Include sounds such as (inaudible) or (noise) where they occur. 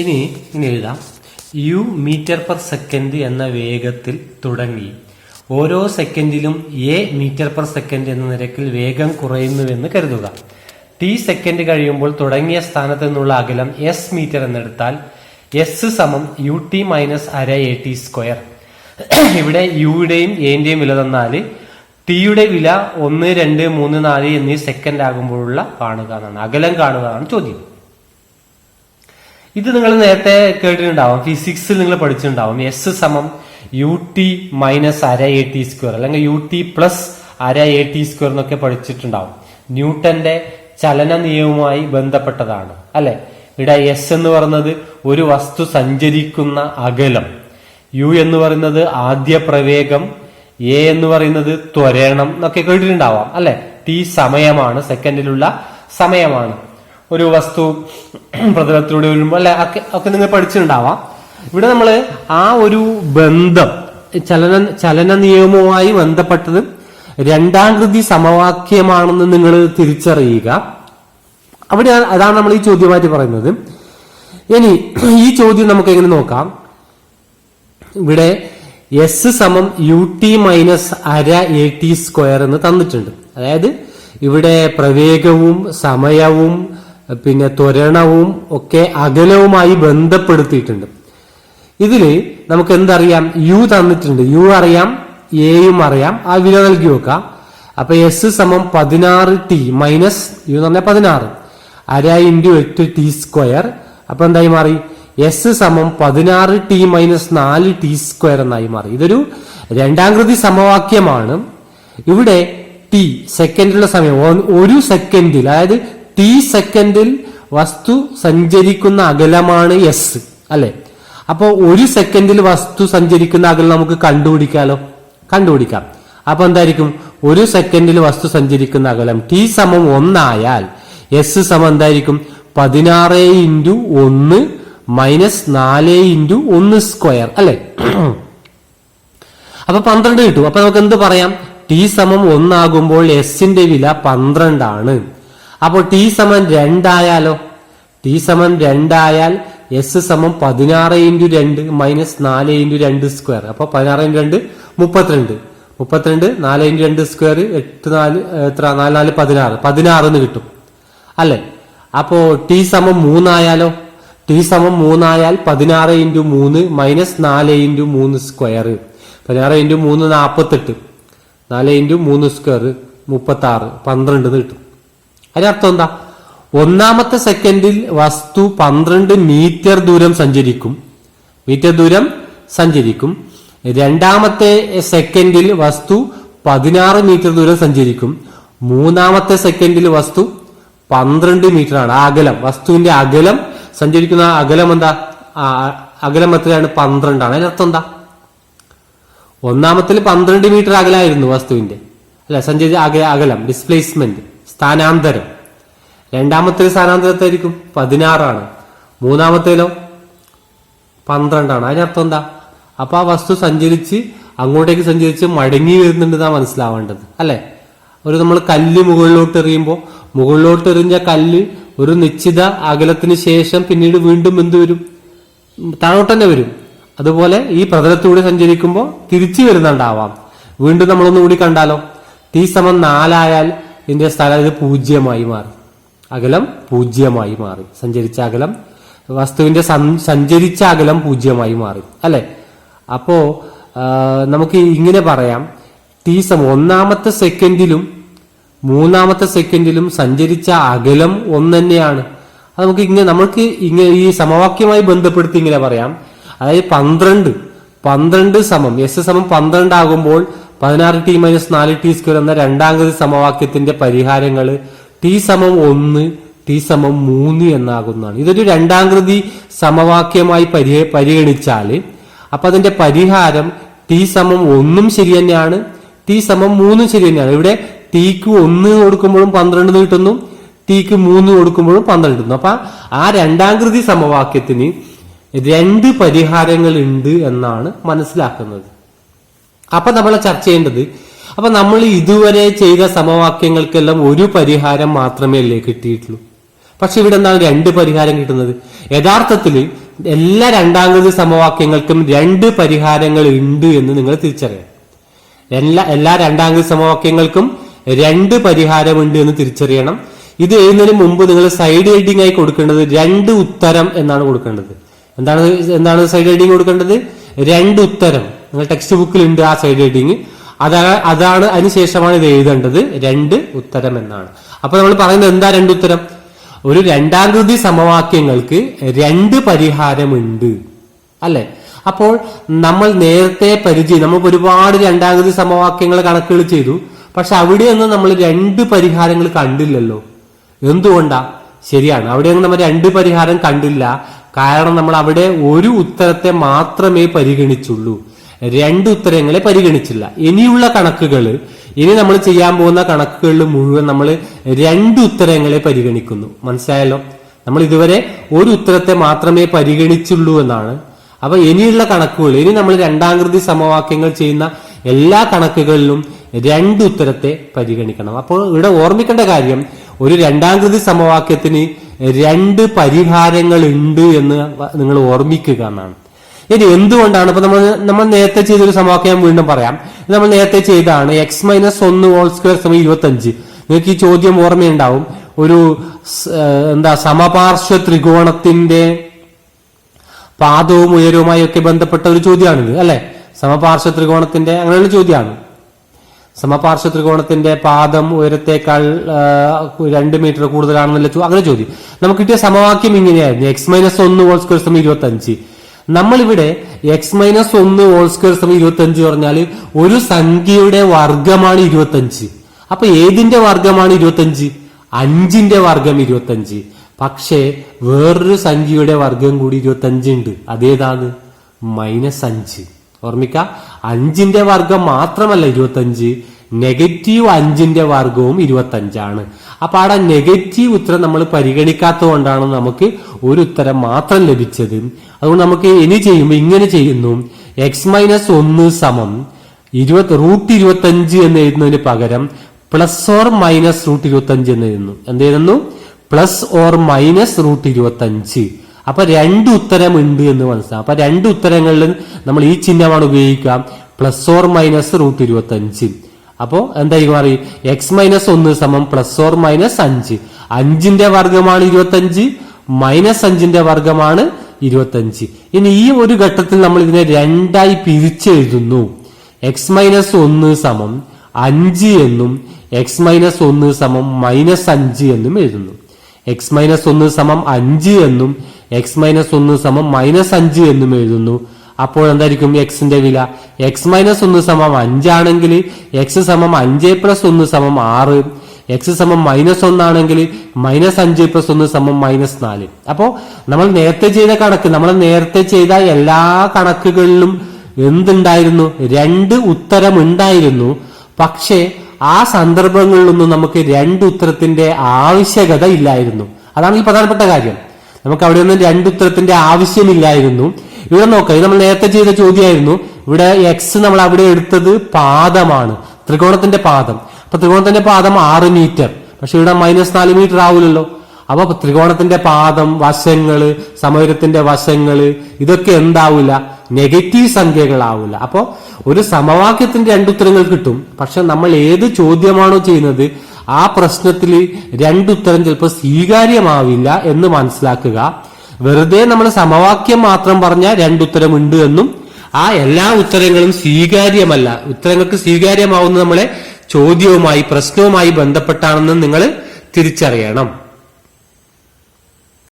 ഇനി ഇനി എഴുതാം. യു മീറ്റർ പെർ സെക്കൻഡ് എന്ന വേഗത്തിൽ തുടങ്ങി. ഓരോ സെക്കൻഡിലും എ മീറ്റർ പെർ സെക്കൻഡ് എന്ന നിരക്കിൽ വേഗം കുറയുന്നുവെന്ന് കരുതുക. ടി സെക്കൻഡ് കഴിയുമ്പോൾ തുടങ്ങിയ സ്ഥാനത്ത് നിന്നുള്ള അകലം എസ് മീറ്റർ എന്നെടുത്താൽ എസ് സമം യു ടി മൈനസ് അര എ ടി സ്ക്വയർ ഇവിടെ യുടെയും എന്റെയും വില തന്നാൽ ടിയുടെ വില ഒന്ന് രണ്ട് മൂന്ന് നാല് എന്നീ സെക്കൻഡ് ആകുമ്പോഴുള്ള കാണുക എന്നാണ്. അകലം കാണുക എന്നാണ് ചോദ്യം. ഇത് നിങ്ങൾ നേരത്തെ കേട്ടിട്ടുണ്ടാവും. ഫിസിക്സിൽ നിങ്ങൾ പഠിച്ചിട്ടുണ്ടാവും. എസ് സമം യു ടി മൈനസ് അര എ ടി സ്ക്വയർ അല്ലെങ്കിൽ യു ടി പ്ലസ് അര എ ടി സ്ക്വയർ എന്നൊക്കെ പഠിച്ചിട്ടുണ്ടാവും. ന്യൂട്ടന്റെ ചലന നിയമവുമായി ബന്ധപ്പെട്ടതാണ്. അല്ലെ? ഇവിടെ എസ് എന്ന് പറയുന്നത് ഒരു വസ്തു സഞ്ചരിക്കുന്ന അകലം. യു എന്ന് പറയുന്നത് ആദ്യ പ്രവേഗം. എ എന്ന് പറയുന്നത് ത്വരണം എന്നൊക്കെ കേട്ടിട്ടുണ്ടാവാം. അല്ലെ? ടി സമയമാണ് സെക്കൻഡിലുള്ള സമയമാണ്. ഒരു വസ്തു പ്രതലത്തിലൂടെ വരുമ്പോൾ അല്ലെ? ഒക്കെ ഒക്കെ നിങ്ങൾ പഠിച്ചിട്ടുണ്ടാവാം. ഇവിടെ നമ്മൾ ആ ഒരു ബന്ധം ചലന ചലന നിയമവുമായി ബന്ധപ്പെട്ടത് രണ്ടാം കൃതി സമവാക്യമാണെന്ന് നിങ്ങൾ തിരിച്ചറിയുക. അവിടെ അതാണ് നമ്മൾ ഈ ചോദ്യമായിട്ട് പറയുന്നത്. ഇനി ഈ ചോദ്യം നമുക്ക് എങ്ങനെ നോക്കാം? ഇവിടെ എസ് സമം യു ടി മൈനസ് അര എ ടി സ്ക്വയർ എന്ന് തന്നിട്ടുണ്ട്. അതായത് ഇവിടെ പ്രവേഗവും സമയവും പിന്നെ ത്വരണവും ഒക്കെ അകലവുമായി ബന്ധപ്പെടുത്തിയിട്ടുണ്ട്. ഇതിൽ നമുക്ക് എന്തറിയാം? യു തന്നിട്ടുണ്ട്. യു അറിയാം എയും അറിയാം. ആ വില നൽകി വെക്കാം അപ്പൊ എസ് സമം പതിനാറ് ടി മൈനസ് യു എന്ന് പറഞ്ഞാൽ പതിനാറ്. അര ഇന്റു എട്ട് ടി സ്ക്വയർ അപ്പൊ എന്തായി മാറി? എസ് സമം പതിനാറ് ടി മൈനസ് നാല് ടി സ്ക്വയർ എന്നായി മാറി. ഇതൊരു രണ്ടാം കൃതി സമവാക്യമാണ്. ഇവിടെ ടി സെക്കൻഡിലുള്ള സമയം ഒരു സെക്കൻഡിൽ അതായത് ടി സെക്കൻഡിൽ വസ്തു സഞ്ചരിക്കുന്ന അകലമാണ് എസ് അല്ലെ? അപ്പോ ഒരു സെക്കൻഡിൽ വസ്തു സഞ്ചരിക്കുന്ന അകലം നമുക്ക് കണ്ടുപിടിക്കാലോ? കണ്ടുപിടിക്കാം. അപ്പൊ എന്തായിരിക്കും? ഒരു സെക്കൻഡിൽ വസ്തു സഞ്ചരിക്കുന്ന അകലം ടി സമം ഒന്നായാൽ എസ് സമം എന്തായിരിക്കും? പതിനാറ് ഇന്റു ഒന്ന് മൈനസ് നാല് ഇന്റു ഒന്ന് സ്ക്വയർ അല്ലെ? (clears throat) അപ്പൊ പന്ത്രണ്ട് കിട്ടും. അപ്പൊ നമുക്ക് എന്ത് പറയാം? ടി സമം ഒന്നാകുമ്പോൾ എസിന്റെ വില പന്ത്രണ്ടാണ്. അപ്പോൾ ടി സമം രണ്ടായാലോ? ടി സമം രണ്ടായാൽ എസ് സമം പതിനാറ് ഇന്റു രണ്ട് മൈനസ് നാല് ഇന്റു രണ്ട് സ്ക്വയർ. അപ്പോൾ പതിനാറ് ഇന്റു രണ്ട് മുപ്പത്തിരണ്ട്. മുപ്പത്തിരണ്ട് നാല് ഇന്റു രണ്ട് സ്ക്വയർ എട്ട് നാല് എത്ര? നാല് നാല് പതിനാറ്. പതിനാറ് എന്ന് കിട്ടും. അല്ലേ? അപ്പോൾ ടി സമം മൂന്നായാലോ? ടി സമം മൂന്നായാൽ പതിനാറ് ഇന്റു മൂന്ന് മൈനസ് നാല് ഇന്റു മൂന്ന് സ്ക്വയർ. പതിനാറ് ഇന്റു മൂന്ന് നാൽപ്പത്തെട്ട്. നാല് ഇന്റു മൂന്ന് സ്ക്വയർ മുപ്പത്തി ആറ് പന്ത്രണ്ട് കിട്ടും. അതിനർത്ഥം എന്താ? ഒന്നാമത്തെ സെക്കൻഡിൽ വസ്തു പന്ത്രണ്ട് മീറ്റർ ദൂരം സഞ്ചരിക്കും. മീറ്റർ ദൂരം സഞ്ചരിക്കും. രണ്ടാമത്തെ സെക്കൻഡിൽ വസ്തു പതിനാറ് മീറ്റർ ദൂരം സഞ്ചരിക്കും. മൂന്നാമത്തെ സെക്കൻഡിൽ വസ്തു പന്ത്രണ്ട് മീറ്റർ ആണ്. അകലം. വസ്തുവിന്റെ അകലം സഞ്ചരിക്കുന്ന അകലം എന്താ? അകലം എത്രയാണ്? പന്ത്രണ്ടാണ് അതിനർത്ഥം എന്താ? ഒന്നാമത്തിൽ പന്ത്രണ്ട് മീറ്റർ അകലായിരുന്നു വസ്തുവിന്റെ. അല്ല സഞ്ചരിച്ച അക അകലം ഡിസ്പ്ലേസ്മെന്റ്. സ്ഥാനാന്തരം. രണ്ടാമത്തെ സ്ഥാനാന്തരത്തായിരിക്കും പതിനാറാണ്. മൂന്നാമത്തേലോ? പന്ത്രണ്ടാണ്. അതിനർത്ഥം എന്താ? അപ്പൊ ആ വസ്തു സഞ്ചരിച്ച് അങ്ങോട്ടേക്ക് സഞ്ചരിച്ച് മടങ്ങി വരുന്നുണ്ടെന്നാ മനസ്സിലാവേണ്ടത്. അല്ലെ? ഒരു നമ്മൾ കല്ല് മുകളിലോട്ട് എറിയുമ്പോൾ മുകളിലോട്ട് എറിഞ്ഞ കല്ല് ഒരു നിശ്ചിത അകലത്തിന് ശേഷം പിന്നീട് വീണ്ടും എന്ത് വരും? താഴോട്ട് തന്നെ വരും. അതുപോലെ ഈ പ്രതലത്തിലൂടെ സഞ്ചരിക്കുമ്പോൾ തിരിച്ചു വരുന്നുണ്ടാവാം. വീണ്ടും നമ്മളൊന്നുകൂടി കണ്ടാലോ? ടി സമം നാലായാൽ ഇതിന്റെ സ്ഥലം ഇത് പൂജ്യമായി മാറി. അകലം പൂജ്യമായി മാറി. സഞ്ചരിച്ച അകലം വസ്തുവിന്റെ സഞ്ചരിച്ച അകലം പൂജ്യമായി മാറി. അല്ലെ? അപ്പോ നമുക്ക് ഇങ്ങനെ പറയാം. ടി സമം ഒന്നാമത്തെ സെക്കൻഡിലും മൂന്നാമത്തെ സെക്കൻഡിലും സഞ്ചരിച്ച അകലം ഒന്ന് തന്നെയാണ് അത് നമുക്ക് ഇങ്ങനെ നമ്മൾക്ക് ഇങ്ങനെ ഈ സമവാക്യമായി ബന്ധപ്പെടുത്തി ഇങ്ങനെ പറയാം. അതായത് പന്ത്രണ്ട് പന്ത്രണ്ട് സമം എസ് സമം പന്ത്രണ്ട് ആകുമ്പോൾ പതിനാറ് ടി മൈനസ് നാല് ടി സ്ക്വയർ എന്ന രണ്ടാമത് സമവാക്യത്തിന്റെ പരിഹാരങ്ങൾ ടി സമം ഒന്ന് ടി സമം മൂന്ന് എന്നാകുന്നതാണ്. ഇതൊരു രണ്ടാംകൃതി സമവാക്യമായി പരി പരിഗണിച്ചാൽ അപ്പം അതിന്റെ പരിഹാരം ടി സമം ഒന്നും ശരി തന്നെയാണ് ടി സമം മൂന്നും ശരി തന്നെയാണ്. ഇവിടെ ടിക്ക് ഒന്ന് കൊടുക്കുമ്പോഴും പന്ത്രണ്ട് കിട്ടുന്നു ടിക്ക് മൂന്ന് കൊടുക്കുമ്പോഴും പന്ത്രണ്ട് കിട്ടുന്നു. അപ്പം ആ രണ്ടാംകൃതി സമവാക്യത്തിന് രണ്ട് പരിഹാരങ്ങൾ ഉണ്ട് എന്നാണ് മനസ്സിലാക്കുന്നത്. അപ്പൊ നമ്മൾ ചർച്ച ചെയ്യേണ്ടത് അപ്പൊ നമ്മൾ ഇതുവരെ ചെയ്ത സമവാക്യങ്ങൾക്കെല്ലാം ഒരു പരിഹാരം മാത്രമേ അല്ലേ കിട്ടിയിട്ടുള്ളൂ. പക്ഷെ ഇവിടെ എന്താണ് രണ്ട് പരിഹാരം കിട്ടുന്നത്? യഥാർത്ഥത്തിൽ എല്ലാ രണ്ടാമത് സമവാക്യങ്ങൾക്കും രണ്ട് പരിഹാരങ്ങൾ ഉണ്ട് എന്ന് നിങ്ങൾ തിരിച്ചറിയണം. എല്ലാ എല്ലാ രണ്ടാമത് സമവാക്യങ്ങൾക്കും രണ്ട് പരിഹാരമുണ്ട് എന്ന് തിരിച്ചറിയണം. ഇത് എഴുതുന്നതിന് മുമ്പ് നിങ്ങൾ സൈഡ് ഹെഡിങ് ആയി കൊടുക്കേണ്ടത് രണ്ട് ഉത്തരം എന്നാണ് കൊടുക്കേണ്ടത്. എന്താണ് എന്താണ് സൈഡ് ഹെഡിങ് കൊടുക്കേണ്ടത്? രണ്ട് ഉത്തരം. നിങ്ങൾ ടെക്സ്റ്റ് ബുക്കിൽ ഉണ്ട് ആ സൈഡ് ഹെഡിങ് അതാണ് അതാണ് അതിനുശേഷമാണ് ഇത് എഴുതേണ്ടത്. രണ്ട് ഉത്തരം എന്നാണ്. അപ്പൊ നമ്മൾ പറയുന്നത് എന്താ രണ്ട് ഉത്തരം? ഒരു രണ്ടാം കൃതി സമവാക്യങ്ങൾക്ക് രണ്ട് പരിഹാരമുണ്ട്. അല്ലെ? അപ്പോൾ നമ്മൾ നേരത്തെ പരിചയം നമ്മൾ ഒരുപാട് രണ്ടാം കൃതി സമവാക്യങ്ങൾ കണക്കുകൾ ചെയ്തു. പക്ഷെ അവിടെയൊന്നും നമ്മൾ രണ്ട് പരിഹാരങ്ങൾ കണ്ടില്ലല്ലോ. എന്തുകൊണ്ടാ? ശരിയാണ്. അവിടെയൊന്നും നമ്മൾ രണ്ട് പരിഹാരം കണ്ടില്ല. കാരണം നമ്മൾ അവിടെ ഒരു ഉത്തരത്തെ മാത്രമേ പരിഗണിച്ചുള്ളൂ. രണ്ട് ഉത്തരങ്ങളെ പരിഗണിച്ചില്ല. ഇനിയുള്ള കണക്കുകൾ ഇനി നമ്മൾ ചെയ്യാൻ പോകുന്ന കണക്കുകളിൽ മുഴുവൻ നമ്മൾ രണ്ട് ഉത്തരങ്ങളെ പരിഗണിക്കുന്നു. മനസ്സിലായല്ലോ? നമ്മൾ ഇതുവരെ ഒരു ഉത്തരത്തെ മാത്രമേ പരിഗണിച്ചുള്ളൂ എന്നാണ്. അപ്പൊ ഇനിയുള്ള കണക്കുകൾ ഇനി നമ്മൾ രണ്ടാംകൃതി സമവാക്യങ്ങൾ ചെയ്യുന്ന എല്ലാ കണക്കുകളിലും രണ്ട് ഉത്തരത്തെ പരിഗണിക്കണം. അപ്പോൾ ഇവിടെ ഓർമ്മിക്കേണ്ട കാര്യം ഒരു രണ്ടാംകൃതി സമവാക്യത്തിന് രണ്ട് പരിഹാരങ്ങൾ ഉണ്ട് എന്ന് നിങ്ങൾ ഓർമ്മിക്കുക എന്നാണ്. ഇനി എന്തുകൊണ്ടാണ് ഇപ്പൊ നമ്മൾ നമ്മൾ നേരത്തെ ചെയ്തൊരു സമവാക്യം വീണ്ടും പറയാം. നമ്മൾ നേരത്തെ ചെയ്തതാണ് എക്സ് മൈനസ് ഒന്ന് ഹോൾ സ്ക്വയർ സമയം ഇരുപത്തി അഞ്ച് നിങ്ങൾക്ക് ഈ ചോദ്യം ഓർമ്മയുണ്ടാവും. ഒരു എന്താ സമപാർശ്വ ത്രികോണത്തിന്റെ പാദവും ഉയരവുമായി ഒക്കെ ബന്ധപ്പെട്ട ഒരു ചോദ്യമാണിത് അല്ലെ? സമപാർശ്വ ത്രികോണത്തിന്റെ അങ്ങനെയുള്ള ചോദ്യമാണ്. സമപാർശ്വ ത്രികോണത്തിന്റെ പാദം ഉയരത്തേക്കാൾ രണ്ട് മീറ്റർ കൂടുതലാണെന്നുള്ള അങ്ങനെ ചോദ്യം. നമുക്ക് കിട്ടിയ സമവാക്യം ഇങ്ങനെയായിരുന്നു. എക്സ് മൈനസ് ഒന്ന് ഹോൾ സ്ക്വയർ സമയം ഇരുപത്തി നമ്മളിവിടെ എക്സ് മൈനസ് ഒന്ന് ഹോൾ സ്ക്വയർ സമയം ഇരുപത്തഞ്ച് പറഞ്ഞാൽ ഒരു സംഖ്യയുടെ വർഗമാണ് ഇരുപത്തഞ്ച്. അപ്പൊ ഏതിന്റെ വർഗമാണ് ഇരുപത്തഞ്ച്? അഞ്ചിന്റെ വർഗം ഇരുപത്തഞ്ച്. പക്ഷേ വേറൊരു സംഖ്യയുടെ വർഗം കൂടി ഇരുപത്തഞ്ച് ഉണ്ട്. അതേതാണ്? മൈനസ് അഞ്ച്. ഓർമ്മിക്ക? അഞ്ചിന്റെ വർഗം മാത്രമല്ല ഇരുപത്തഞ്ച്. നെഗറ്റീവ് അഞ്ചിന്റെ വർഗവും ഇരുപത്തഞ്ചാണ്. അപ്പൊ അവിടെ നെഗറ്റീവ് ഉത്തരം നമ്മൾ പരിഗണിക്കാത്തതുകൊണ്ടാണ് നമുക്ക് ഒരു ഉത്തരം മാത്രം ലഭിച്ചത്. അതുകൊണ്ട് നമുക്ക് ഇനി ചെയ്യുമ്പോൾ ഇങ്ങനെ ചെയ്യുന്നു. എക്സ് മൈനസ് ഒന്ന് സമം ഇരുപത്തി റൂട്ട് ഇരുപത്തഞ്ച് എന്ന് എഴുതുന്നതിന് പകരം പ്ലസ് ഓർ മൈനസ് റൂട്ട് ഇരുപത്തഞ്ച് എന്ന് എഴുതുന്നു. എന്ത് എഴുതുന്നു? പ്ലസ് ഓർ മൈനസ് റൂട്ട് ഇരുപത്തഞ്ച്. അപ്പൊ രണ്ട് ഉത്തരം ഉണ്ട് എന്ന് മനസ്സിലാവും അപ്പൊ രണ്ട് ഉത്തരങ്ങളിൽ നമ്മൾ ഈ ചിഹ്നമാണ് ഉപയോഗിക്കുക. പ്ലസ് ഓർ മൈനസ് റൂട്ട് ഇരുപത്തഞ്ച്. അപ്പോ എന്തായി മാറി? എക്സ് മൈനസ് ഒന്ന് സമം പ്ലസ് ഓർ മൈനസ് അഞ്ച്. അഞ്ചിന്റെ വർഗമാണ് ഇരുപത്തഞ്ച് മൈനസ് അഞ്ചിന്റെ വർഗമാണ് ഇരുപത്തഞ്ച്. ഇനി ഈ ഒരു ഘട്ടത്തിൽ നമ്മൾ ഇതിനെ രണ്ടായി പിരിച്ചെഴുതുന്നു. എക്സ് മൈനസ് ഒന്ന് സമം അഞ്ച് എന്നും എക്സ് മൈനസ് ഒന്ന് സമം മൈനസ് അഞ്ച് എന്നും എഴുതുന്നു. എക്സ് മൈനസ് ഒന്ന് സമം അഞ്ച് എന്നും എക്സ് മൈനസ് ഒന്ന് സമം മൈനസ് അഞ്ച് എന്നും എഴുതുന്നു. അപ്പോൾ എന്തായിരിക്കും എക്സിന്റെ വില. എക്സ് മൈനസ് ഒന്ന് സമം അഞ്ചാണെങ്കിൽ എക്സ് സമം അഞ്ച് പ്ലസ് ഒന്ന് സമം ആറ്. എക്സ് സമം മൈനസ് ഒന്നാണെങ്കിൽ മൈനസ് അഞ്ച് പ്ലസ് ഒന്ന് സമം മൈനസ് നാല്. അപ്പോ നമ്മൾ നേരത്തെ ചെയ്ത കണക്ക് നമ്മൾ നേരത്തെ ചെയ്ത എല്ലാ കണക്കുകളിലും എന്തുണ്ടായിരുന്നു? രണ്ട് ഉത്തരം ഉണ്ടായിരുന്നു പക്ഷേ ആ സന്ദർഭങ്ങളിലൊന്നും നമുക്ക് രണ്ട് ഉത്തരത്തിന്റെ ആവശ്യകത ഇല്ലായിരുന്നു. അതാണ് ഈ പ്രധാനപ്പെട്ട കാര്യം. നമുക്ക് അവിടെ ഒന്നും രണ്ട് ഉത്തരത്തിന്റെ ആവശ്യമില്ലായിരുന്നു. ഇവിടെ നോക്കാം ഇത് നമ്മൾ നേരത്തെ ചെയ്ത ചോദ്യമായിരുന്നു. ഇവിടെ എക്സ് നമ്മൾ അവിടെ എടുത്തത് പാദമാണ്. ത്രികോണത്തിന്റെ പാദം. അപ്പൊ ത്രികോണത്തിന്റെ പാദം ആറ് മീറ്റർ. പക്ഷെ ഇവിടെ മൈനസ് നാല് മീറ്റർ ആവില്ലല്ലോ അപ്പൊ ത്രികോണത്തിന്റെ പാദം വശങ്ങൾ സമവരത്തിന്റെ വശങ്ങൾ ഇതൊക്കെ എന്താവില്ല നെഗറ്റീവ് സംഖ്യകളാവില്ല അപ്പോ ഒരു സമവാക്യത്തിന്റെ രണ്ടുത്തരങ്ങൾ കിട്ടും. പക്ഷെ നമ്മൾ ഏത് ചോദ്യമാണോ ചെയ്യുന്നത് ആ പ്രശ്നത്തിൽ രണ്ടുത്തരം ചിലപ്പോൾ സ്വീകാര്യമാവില്ല എന്ന് മനസ്സിലാക്കുക. വെറുതെ നമ്മൾ സമവാക്യം മാത്രം പറഞ്ഞ രണ്ടുത്തരമുണ്ട് എന്നും ആ എല്ലാ ഉത്തരങ്ങളും സ്വീകാര്യമല്ല. ഉത്തരങ്ങൾക്ക് സ്വീകാര്യമാവുന്ന നമ്മളെ ചോദ്യവുമായി പ്രശ്നവുമായി ബന്ധപ്പെട്ടാണെന്ന് നിങ്ങൾ തിരിച്ചറിയണം.